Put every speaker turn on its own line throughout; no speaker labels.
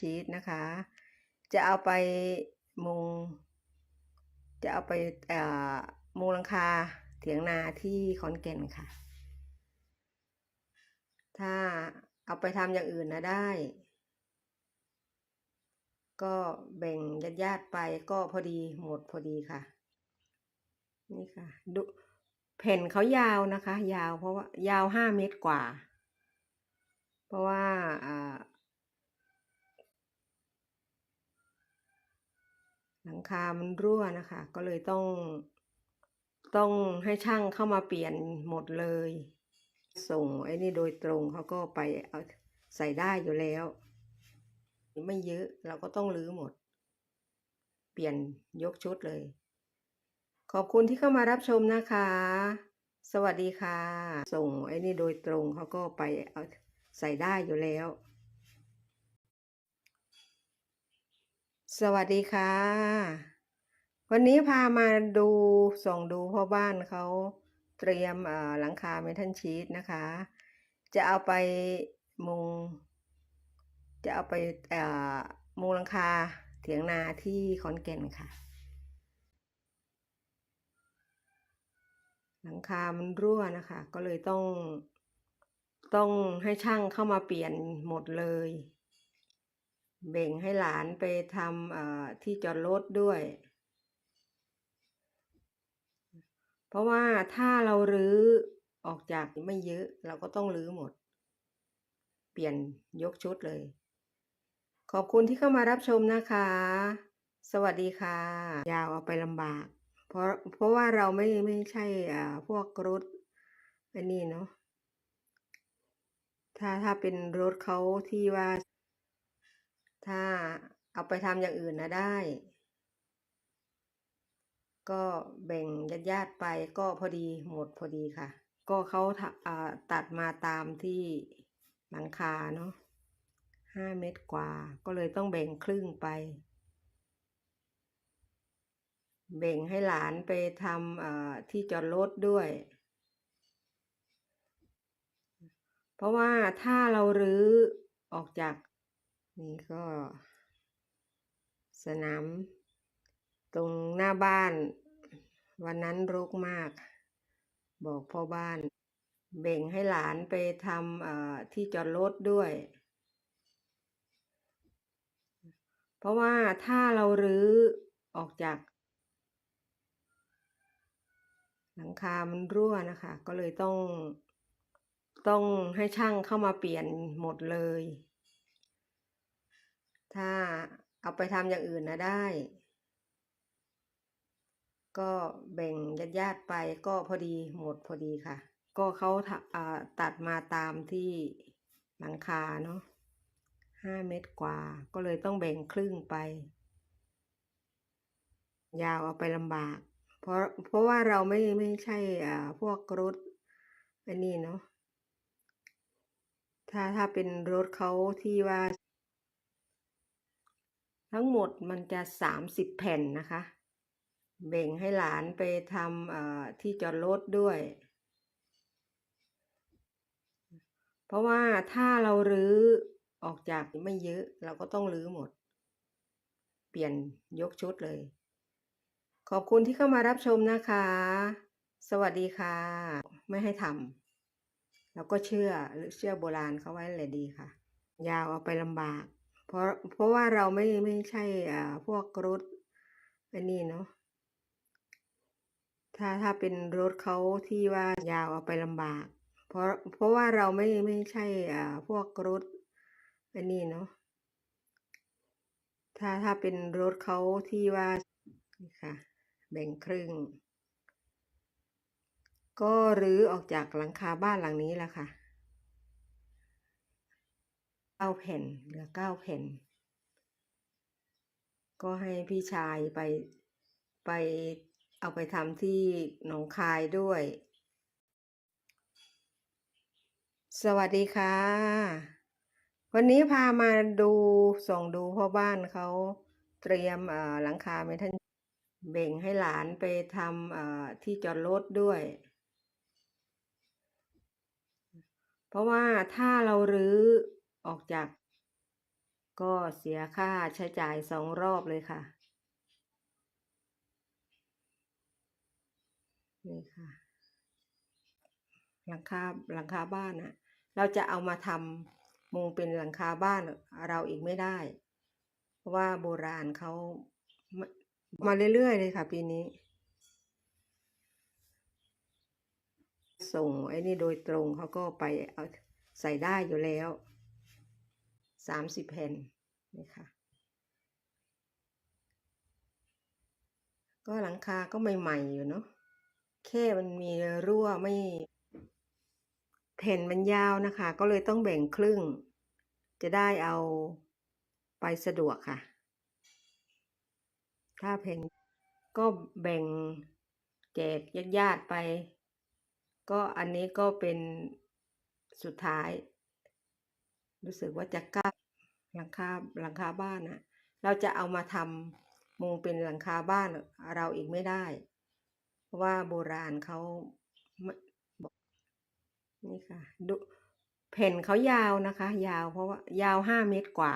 ชีสนะคะ จะเอาไปมุง จะเอาไปเอ่อมุงหลังคาเถียงนาที่ขอนแก่นค่ะ ถ้าเอาไปทำอย่างอื่นนะได้ ก็แบ่งญาติๆไปก็พอดีหมดพอดีค่ะ นี่ค่ะดูแผ่นเขายาวนะคะ ยาวเพราะว่ายาวห้าเมตรกว่า เพราะว่าอ่า หลังคามันรั่วนะคะ ก็เลยต้อง ต้องให้ช่างเข้ามาเปลี่ยนหมดเลย ส่งไอ้นี่โดยตรงเขาก็ไปเอาใส่ได้อยู่แล้ว ไม่เยอะเราก็ต้องรื้อหมด เปลี่ยนยกชุดเลย ขอบคุณที่เข้ามารับชมนะคะ สวัสดีค่ะ ส่งไอ้นี่โดยตรงเขาก็ไปเอาใส่ได้อยู่แล้ว สวัสดีค่ะ วันนี้พามาดูส่องดูพ่อบ้านเขาเตรียมหลังคาเมทัลชีตนะคะ จะเอาไปมุง จะเอาไปมุงหลังคาเถียงนาที่ขอนแก่นค่ะ หลังคามันรั่วนะคะ ก็เลยต้องต้องให้ช่างเข้ามาเปลี่ยนหมดเลย แบ่งให้หลานไปทำที่จอดรถด้วย เพราะว่าถ้าเรารื้อออกจากไม่เยอะเราก็ต้องรื้อหมด เปลี่ยนยกชุดเลย ขอบคุณที่เข้ามารับชมนะคะ สวัสดีค่ะ ยาวเอาไปลำบาก เพราะเพราะว่าเราไม่ไม่ใช่พวกรถอันนี้เนาะถ้าถ้าเป็นรถเขาที่ว่า ถ้าเอาไปทำอย่างอื่นนะได้ ก็แบ่งญาติๆไปก็พอดีหมดพอดีค่ะ ก็เขาตัดมาตามที่หลังคาเนาะห้าเมตรกว่า ก็เลยต้องแบ่งครึ่งไป แบ่งให้หลานไปทำที่จอดรถด้วย เพราะว่าถ้าเรารื้อออกจาก นี่ก็ สนาม ตรงหน้าบ้าน วันนั้นรกมาก บอกพ่อบ้านแบ่งให้หลานไปทำที่จอดรถด้วย เพราะว่าถ้าเรารื้อออกจาก หลังคา มันรั่วนะคะ ก็เลยต้องต้องให้ช่างเข้ามาเปลี่ยนหมดเลย ถ้าเอาไปทำอย่างอื่นนะได้ ก็แบ่งญาติๆไปก็พอดีหมดพอดีค่ะ ก็เขาทะอ่าตัดมาตามที่หลังคาเนาะห้าเมตรกว่า ก็เลยต้องแบ่งครึ่งไป ยาวเอาไปลำบาก เพราะเพราะว่าเราไม่ไม่ใช่อ่าพวกรถอันนี้เนาะถ้าถ้าเป็นรถเขาที่ว่า ทั้งหมดมันจะสามสิบแผ่นนะคะ แบ่งให้หลานไปทำที่จอดรถด้วย เพราะว่าถ้าเรารื้อออกจากไม่เยอะเราก็ต้องรื้อหมด เปลี่ยนยกชุดเลย ขอบคุณที่เข้ามารับชมนะคะ สวัสดีค่ะ ไม่ให้ทำเราก็เชื่อหรือเชื่อโบราณเขาไว้เลยดีค่ะ ยาวเอาไปลำบาก เพราะเพราะว่าเราไม่ไม่ใช่อ่าพวกรถอันนี้เนาะถ้าถ้าเป็นรถเขาที่ว่ายาวเอาไปลำบาก เพราะเพราะว่าเราไม่ไม่ใช่อ่าพวกรถอันนี้เนาะถ้าถ้าเป็นรถเขาที่ว่านี่ค่ะ แบ่งครึ่ง ก็รื้อออกจากหลังคาบ้านหลังนี้แหละค่ะาแผ่นเหลือเก้าแผ่น ก็ให้พี่ชายไปไปเอาไปทำที่หนองคายด้วย สวัสดีค่ะ วันนี้พามาดูส่องดูพ่อบ้านเขาเตรียมหลังคาเมทัลแบ่งให้หลานไปทำที่จอดรถด้วย เพราะว่าถ้าเรารื้อ ออกจาก ก็เสียค่าใช้จ่ายสองรอบเลยค่ะ นี่ค่ะ หลังคาหลังคาบ้านน่ะเราจะเอามาทำมุงเป็นหลังคาบ้านเราอีกไม่ได้ เพราะว่าโบราณเขามามาเรื่อยๆเลยค่ะ ปีนี้ ส่งไอ้นี่โดยตรงเขาก็ไปเอาใส่ได้อยู่แล้ว สามสิบแผ่นนี่ค่ะ ก็หลังคาก็ใหม่ๆอยู่เนาะแค่มันมีรั่วไม่แผ่นมันยาวนะคะ ก็เลยต้องแบ่งครึ่ง จะได้เอาไปสะดวกค่ะ ถ้าแผ่นก็แบ่งแจกญาติๆไป ก็อันนี้ก็เป็นสุดท้าย รู้สึกว่าจะกล้าหลังคาหลังคาบ้านนะเราจะเอามาทำมุงเป็นหลังคาบ้านเราอีกไม่ได้ เพราะว่าโบราณเขาไม่บอกนี่ค่ะดูแผ่นเขายาวนะคะ ยาวเพราะว่ายาวห้าเมตรกว่า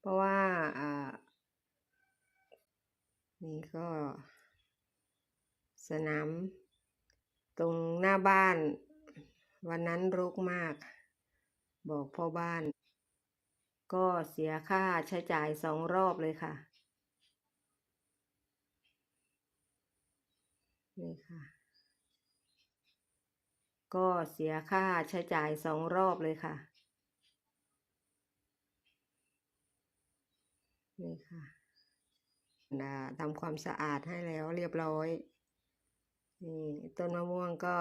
เพราะว่าอ่านี่ก็ สนาม ตรงหน้าบ้าน วันนั้นรกมาก บอกพ่อบ้าน ก็เสียค่าใช้จ่ายสองรอบเลยค่ะ นี่ค่ะ ก็เสียค่าใช้จ่ายสองรอบเลยค่ะ นี่ค่ะนะทำความสะอาดให้แล้วเรียบร้อย นี่ต้นมะม่วงก็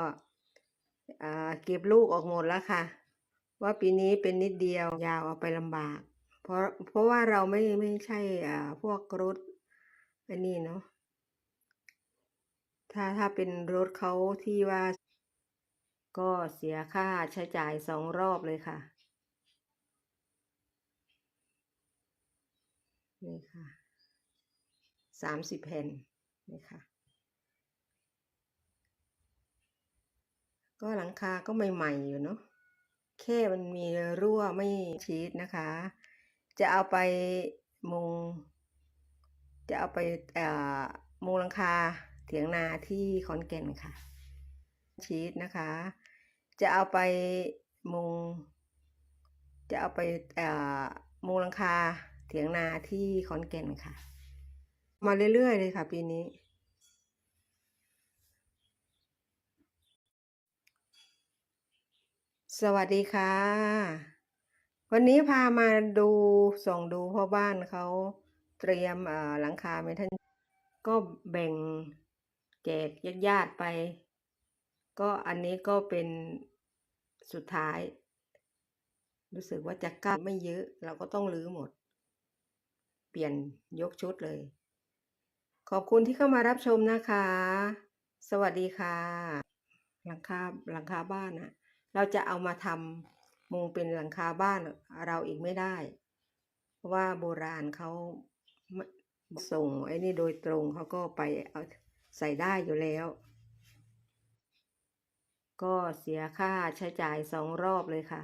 เก็บลูกออกหมดแล้วค่ะ ว่าปีนี้เป็นนิดเดียวยาวเอาไปลำบาก เพราะเพราะว่าเราไม่ไม่ใช่อ่าพวกรถอันนี้เนาะถ้าถ้าเป็นรถเขาที่ว่า ก็เสียค่าใช้จ่ายสองรอบเลยค่ะนี่ค่ะสามสิบแผ่นนี่ค่ะ ก็หลังคาก็ใหม่ ๆ อยู่เนาะ แค่มันมีรั่วไม่ชีดนะคะ จะเอาไปมุง จะเอาไปเอ่อมุงหลังคาเถียงนาที่ขอนแก่นค่ะ ชีสนะคะ จะเอาไปมุง จะเอาไปเอ่อมุงหลังคาเถียงนาที่ขอนแก่นค่ะ มาเรื่อยๆเลยค่ะปีนี้ สวัสดีค่ะ วันนี้พามาดูส่องดูพ่อบ้านเขาเตรียมหลังคาเมทัลก็แบ่งแจกญาติๆไป ก็อันนี้ก็เป็นสุดท้าย รู้สึกว่าจะกล้าไม่เยอะ เราก็ต้องรื้อหมด เปลี่ยนยกชุดเลย ขอบคุณที่เข้ามารับชมนะคะ สวัสดีค่ะ หลังคาหลังคาบ้านน่ะ เราจะเอามาทำมุงเป็นหลังคาบ้านเราอีกไม่ได้ เพราะว่าโบราณเขาส่งไอ้นี่โดยตรงเขาก็ไปเอาใส่ได้อยู่แล้ว ก็เสียค่าใช้จ่ายสองรอบเลยค่ะ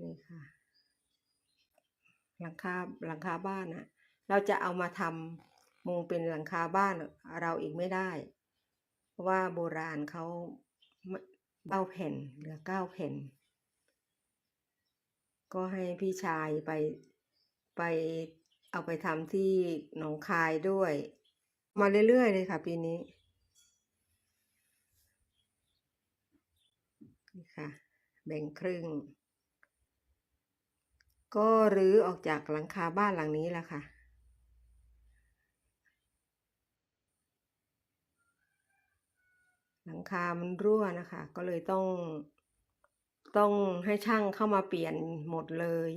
นี่ค่ะ หลังคาหลังคาบ้านนะเราจะเอามาทำมุงเป็นหลังคาบ้านเราอีกไม่ได้ ราะว่าโบราณเขาเก้าแผ่นเหลือเก้าแผ่น ก็ให้พี่ชายไปไปเอาไปทำที่หนองคายด้วย มาเรื่อยๆเลยค่ะปีนี้นี่ค่ะแบ่งครึ่ง ก็รื้อออกจากหลังคาบ้านหลังนี้แล้วค่ะ หลังคามันรั่วนะคะ ก็เลยต้อง ต้องให้ช่างเข้ามาเปลี่ยนหมดเลย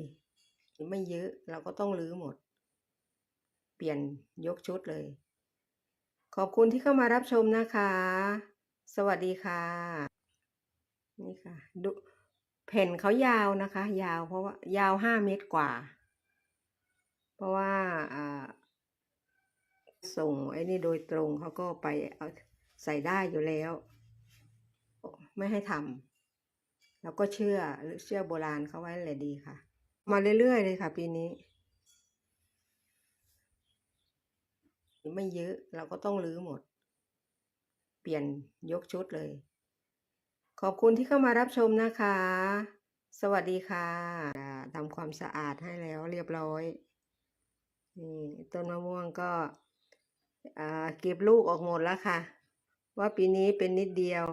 ไม่เยอะเราก็ต้องรื้อหมด เปลี่ยนยกชุดเลย ขอบคุณที่เข้ามารับชมนะคะ สวัสดีค่ะ นี่ค่ะดูแผ่นเขายาวนะคะ ยาวเพราะว่ายาวห้าเมตรกว่า เพราะว่าอ่าส่งไอ้นี่โดยตรงเขาก็ไปเอา ใส่ได้อยู่แล้ว ไม่ให้ทำแล้วก็เชื่อเชื่อโบราณเขาไว้แหละดีค่ะ มาเรื่อยๆเลยค่ะ ปีนี้ ไม่เยอะเราก็ต้องรื้อหมด เปลี่ยนยกชุดเลย ขอบคุณที่เข้ามารับชมนะคะ สวัสดีค่ะทำความสะอาดให้แล้วเรียบร้อยนี่ต้นมะม่วงก็เก็บลูกออกหมดแล้วค่ะ ว่าปีนี้เป็นนิดเดียว